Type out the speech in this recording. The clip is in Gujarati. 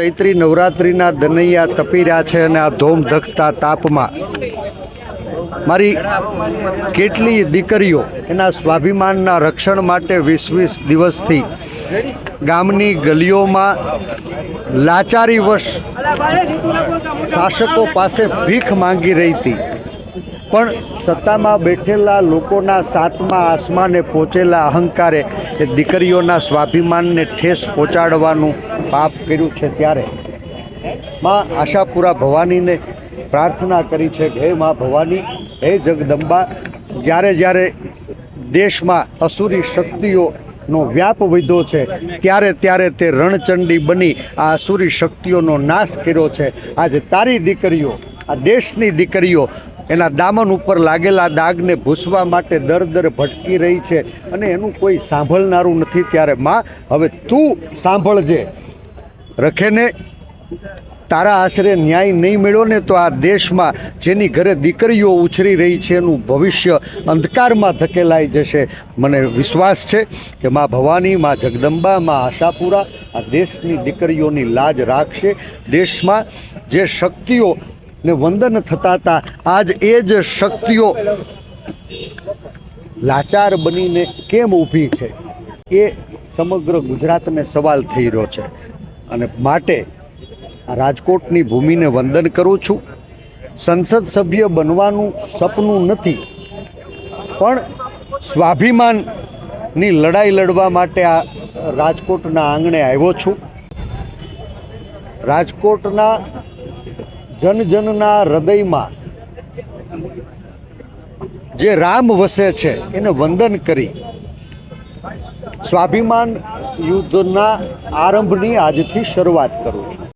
ચૈત્રી નવરાત્રિના દનૈયા તપી રહ્યા છે અને આ ધોમ ધખતા તાપમાં મારી કેટલી દીકરીઓ એના સ્વાભિમાનના રક્ષણ માટે વીસ વીસ દિવસથી ગામની ગલીઓમાં લાચારીવશ શાસકો પાસે ભીખ માંગી રહી હતી. પણ સત્તામાં બેઠેલા લોકોના સાતમા આસમાને પહોંચેલા અહંકારે એ દીકરીઓના સ્વાભિમાનને ઠેસ પહોંચાડવાનું પાપ કર્યું છે ત્યારે. માં આશાપુરા ભવાનીને પ્રાર્થના કરી છે હે માં ભવાની, હે જગદંબા, જ્યારે જ્યારે દેશમાં અસુરી શક્તિઓનો વ્યાપ વધ્યો છે, ત્યારે ત્યારે તે રણચંડી બની આ અસુરી શક્તિઓનો નાશ કર્યો છે. આજે તારી દીકરીઓ, આ દેશની દીકરીઓ એના દામન ઉપર લાગેલા દાગને ભૂસવા માટે દર દર ભટકી રહી છે અને એનું કોઈ સાંભળનારું નથી ત્યારે માં, હવે તું સાંભળજે. રખેને તારા આશરે ન્યાય નહીં મળ્યો ને તો આ દેશમાં જેની ઘરે દીકરીઓ ઉછરી રહી છે એનું ભવિષ્ય અંધકારમાં ધકેલાઈ જશે. મને વિશ્વાસ છે કે મા ભવાની, મા જગદંબા, મા આશાપુરા આ દેશની દીકરીઓની લાજ રાખશે. દેશમાં જે શક્તિઓ ને વંદન થતા હતા આજ એ જ શક્તિઓ લાચાર બનીને કેમ ઊભી છે? એ સમગ્ર ગુજરાતને સવાલ થઈ રહ્યો છે. અને માટે આ રાજકોટની ભૂમિને વંદન કરું છું. સંસદ સભ્ય બનવાનું સપનું નથી, પણ સ્વાભિમાનની લડાઈ લડવા માટે આ રાજકોટના આંગણે આવ્યો છું. રાજકોટના જનજનના હૃદયમાં જે રામ વસે છે, એને વંદન કરી. સ્વાભિમાન યુદ્ધના આરંભની આજથી શરૂઆત કરું છું.